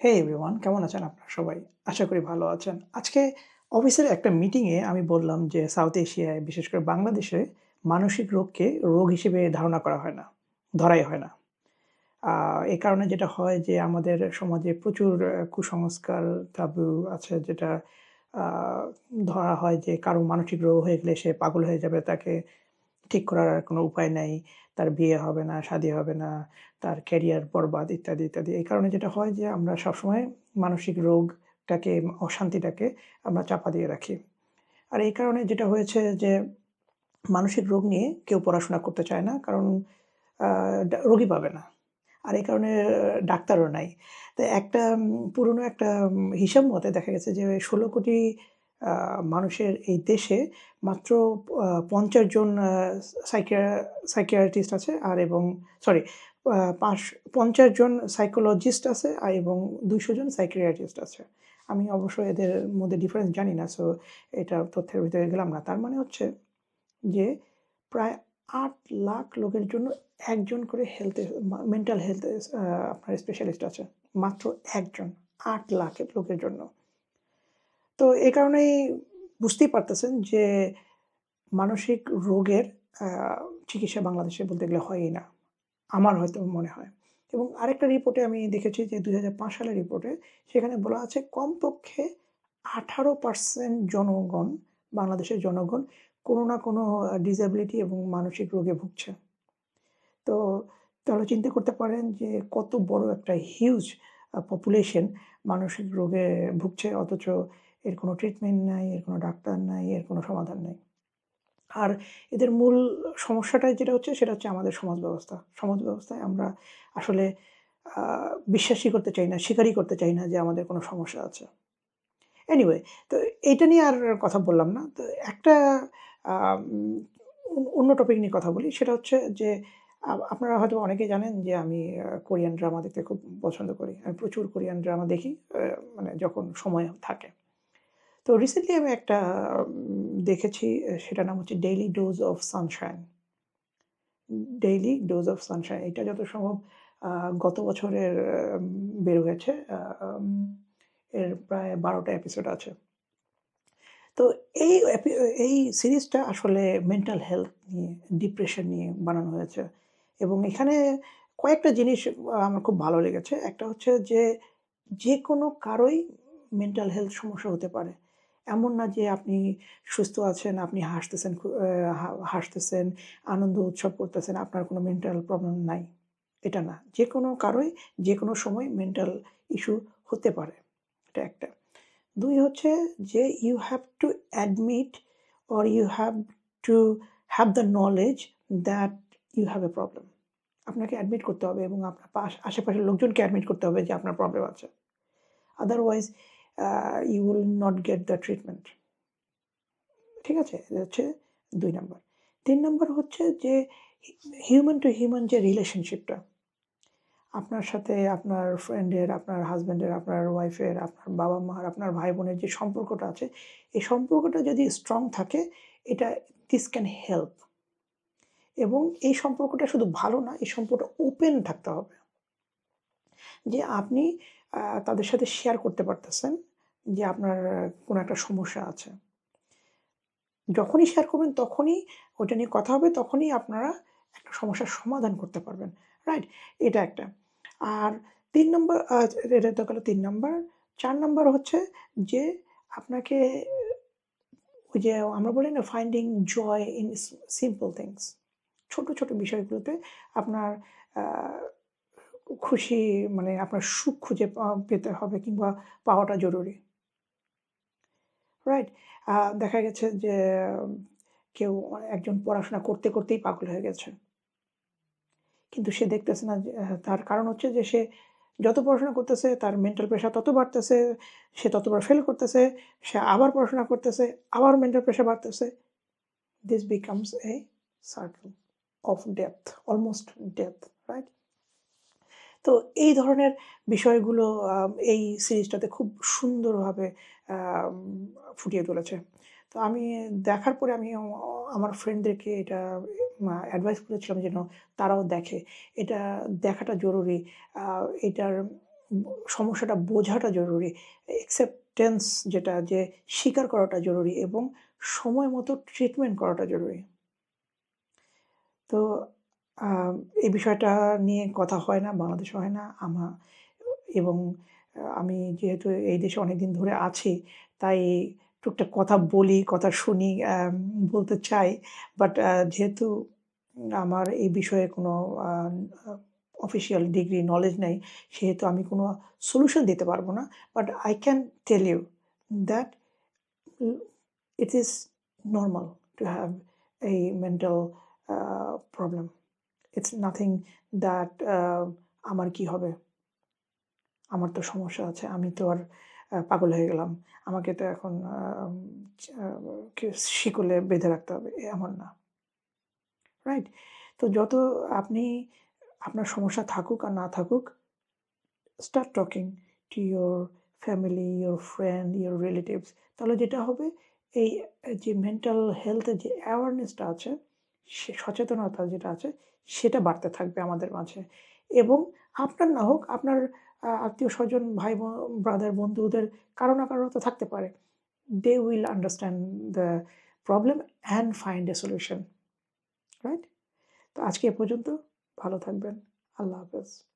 হে everyone কেমন আছেন আপনারা সবাই? আশা করি ভালো আছেন। আজকে অফিসের একটা মিটিংয়ে আমি বললাম যে সাউথ এশিয়ায় বিশেষ করে বাংলাদেশে মানসিক রোগকে রোগ হিসেবে ধারণা করা হয় না, ধরাই হয় না। এ কারণে যেটা হয় যে আমাদের সমাজে প্রচুর কুসংস্কার, তাবু আছে যেটা ধরা হয় যে কারও মানসিক রোগ হয়ে গেলে সে পাগল হয়ে যাবে, তাকে ঠিক করার আর কোনো উপায় নাই। তার বিয়ে হবে না, শাদী হবে না, তার ক্যারিয়ার বরবাদ ইত্যাদি, ইত্যাদি। এই কারণে যেটা হয় যে আমরা সবসময় মানসিক রোগটাকে, অশান্তিটাকে আমরা চাপা দিয়ে রাখি। আর এই কারণে যেটা হয়েছে যে মানসিক রোগ নিয়ে কেউ পড়াশোনা করতে চায় না। কারণ রোগী পাবে না। আর এই কারণে ডাক্তারও নাই। তো একটা পুরনো একটা হিসাব মতে দেখা গেছে যে ১৬ কোটি মানুষের এই দেশে মাত্র পঞ্চাশ জন সাইকিয়া সাইকিয়াট্রিস্ট আছে আর এবং সরি পাঁচ ৫০ জন সাইকোলজিস্ট আছে আর এবং ২০০ জন সাইকিয়াট্রিস্ট আছে। আমি অবশ্য এদের মধ্যে ডিফারেন্স জানি না। সো এটা তথ্যের ভিতরে গেলাম না। তার মানে হচ্ছে যে প্রায় আট লাখ লোকের জন্য একজন করে হেলথ মেন্টাল হেলথ আপনার স্পেশালিস্ট আছে। মাত্র একজন। আট লাখ লোকের জন্য। তো এ কারণেই বুঝতেই পারতেছেন যে মানসিক রোগের চিকিৎসা বাংলাদেশে বলতে গেলে হয়ই না। আমার হয়তো মনে হয়। এবং আরেকটা রিপোর্টে আমি দেখেছি যে ২০০৫ সালের রিপোর্টে সেখানে বলা আছে কমপক্ষে ১৮% জনগণ, বাংলাদেশের জনগণ কোনো না কোনো ডিসেবিলিটি এবং মানসিক রোগে ভুগছে। তো তাহলে চিন্তা করতে পারেন যে কত বড় একটা হিউজ পপুলেশন মানসিক রোগে ভুগছে অথচ এর কোনো ট্রিটমেন্ট নাই, এর কোনো ডাক্তার নাই, এর কোনো সমাধান নেই আর এদের মূল সমস্যাটা যেটা হচ্ছে সেটা হচ্ছে আমাদের সমাজ ব্যবস্থা। সমাজ ব্যবস্থায় আমরা আসলে বিশ্বাসই করতে চাই না, স্বীকারই করতে চাই না যে আমাদের কোনো সমস্যা আছে। এনিওয়ে তো এইটা নিয়ে আর কথা বললাম না। তো একটা অন্য টপিক নিয়ে কথা বলি। সেটা হচ্ছে যে আপনারা হয়তো অনেকেই জানেন যে আমি কোরিয়ান ড্রামা দেখতে খুব পছন্দ করি। আমি প্রচুর কোরিয়ান ড্রামা দেখি মানে যখন সময় থাকে। তো রিসেন্টলি আমি একটা দেখেছি সেটার নাম হচ্ছে 'daily dose of sunshine'. 'Daily dose of sunshine' এটা যত সম্ভব গত বছরের বের হয়েছে। এর প্রায় বারোটা এপিসোড আছে। তো এই এই সিরিজটা আসলে মেন্টাল হেলথ নিয়ে, ডিপ্রেশন নিয়ে বানানো হয়েছে। এবং এখানে কয়েকটা জিনিস আমার খুব ভালো লেগেছে। একটা হচ্ছে যে, যে কোনো কারোই মেন্টাল হেলথ সমস্যা হতে পারে। এমন না যে আপনি সুস্থ আছেন, আপনি হাসতেছেন হাসতেছেন, আনন্দ উৎসব করতেছেন, আপনার কোনো মেন্টাল প্রবলেম নাই। এটা না। যেকোনো কারোই যে কোনো সময় মেন্টাল ইস্যু হতে পারে। এটা একটা। দুই হচ্ছে যে you have to admit or you have to have the knowledge that you have a problem. আপনাকে অ্যাডমিট করতে হবে এবং আপনার পাশ আশেপাশের লোকজনকে অ্যাডমিট করতে হবে যে আপনার প্রবলেম আছে। Otherwise you will not get the treatment. ঠিক আছে? এটা হচ্ছে দুই নম্বর তিন নম্বর হচ্ছে যে হিউম্যান টু হিউম্যান যে রিলেশনশিপটা আপনার সাথে আপনার ফ্রেন্ডের, আপনার হাজব্যান্ডের আপনার ওয়াইফের, আপনার বাবা-মার, আপনার ভাই-বোনের যে সম্পর্কটা আছে, এই সম্পর্কটা যদি স্ট্রং থাকে এটা দিস ক্যান হেল্প। এবং এই সম্পর্কটা শুধু ভালো না, এই সম্পর্কটা ওপেন থাকতে হবে। যে আপনি তাদের সাথে শেয়ার করতে পারতেছেন যে আপনার কোনো একটা সমস্যা আছে। যখনই শেয়ার করবেন তখনই ওটা নিয়ে কথা হবে, তখনই আপনারা একটা সমস্যার সমাধান করতে পারবেন। রাইট? এটা একটা। আর ৩ নাম্বার এটা তো গেল ৩ নাম্বার। ৪ নাম্বার হচ্ছে যে আপনাকে ওই যে আমরা বলি না finding joy in simple things. ছোট, ছোট বিষয়গুলোতে আপনার খুশি মানে আপনার সুখ খুঁজে পেতে হবে কিংবা পাওয়াটা জরুরি। রাইট? দেখা গেছে যে কেউ একজন পড়াশোনা করতে, করতেই পাগল হয়ে গেছে। কিন্তু সে দেখতেছে না তার কারণ হচ্ছে যে সে যত পড়াশোনা করতেছে তার মেন্টাল প্রেশার তত বাড়তেছে, সে ততবার ফেল করতেছে, সে আবার পড়াশোনা করতেছে, আবার মেন্টাল প্রেশার বাড়তেছে। This becomes a circle of death almost death right? তো এই ধরনের বিষয়গুলো এই সিরিজটাতে খুব সুন্দরভাবে ফুটিয়ে তুলেছে। তো আমি দেখার পরে আমি আমার ফ্রেন্ডদেরকে এটা অ্যাডভাইস করেছিলাম যেন তারাও দেখে। এটা দেখাটা জরুরি। এটার সমস্যাটা বোঝাটা জরুরি। acceptance যেটা, যে স্বীকার করাটা জরুরি এবং সময় মতো ট্রিটমেন্ট করাটা জরুরি। তো এই বিষয়টা নিয়ে কথা হয় না, বাংলাদেশে হয় না। আমার এবং আমি যেহেতু এই দেশে অনেকদিন ধরে আছি, তাই টুকটাক কথা বলি, কথা শুনি, বলতে চাই। বাট যেহেতু আমার এই বিষয়ে কোনো অফিসিয়াল ডিগ্রি নলেজ নেই, সেহেতু আমি কোনো সলিউশন দিতে পারব না। But I can tell you that is normal to have a mental uh problem. It's nothing that আমার কি হবে? আমার তো সমস্যা আছে। আমি তো আর পাগল হয়ে গেলাম। আমাকে তো এখন শিকলে বেঁধে রাখতে হবে, এমন না। রাইট? তো যত আপনি আপনার সমস্যা থাকুক আর না থাকুক, start talking to your family your friend your relatives তাহলে যেটা হবে এই যে মেন্টাল হেলথের যে অ্যাওয়ারনেসটা আছে, সচেতনতা যেটা আছে, সেটা বাড়তে থাকবে আমাদের মাঝে। এবং আপনার না হোক, আপনার আত্মীয় স্বজন ভাই ব্রাদার, বন্ধুদের কারও না কারও তো থাকতে পারে। They will understand the problem and find a solution right? তো আজকে এ পর্যন্ত। ভালো থাকবেন। আল্লাহ হাফেজ।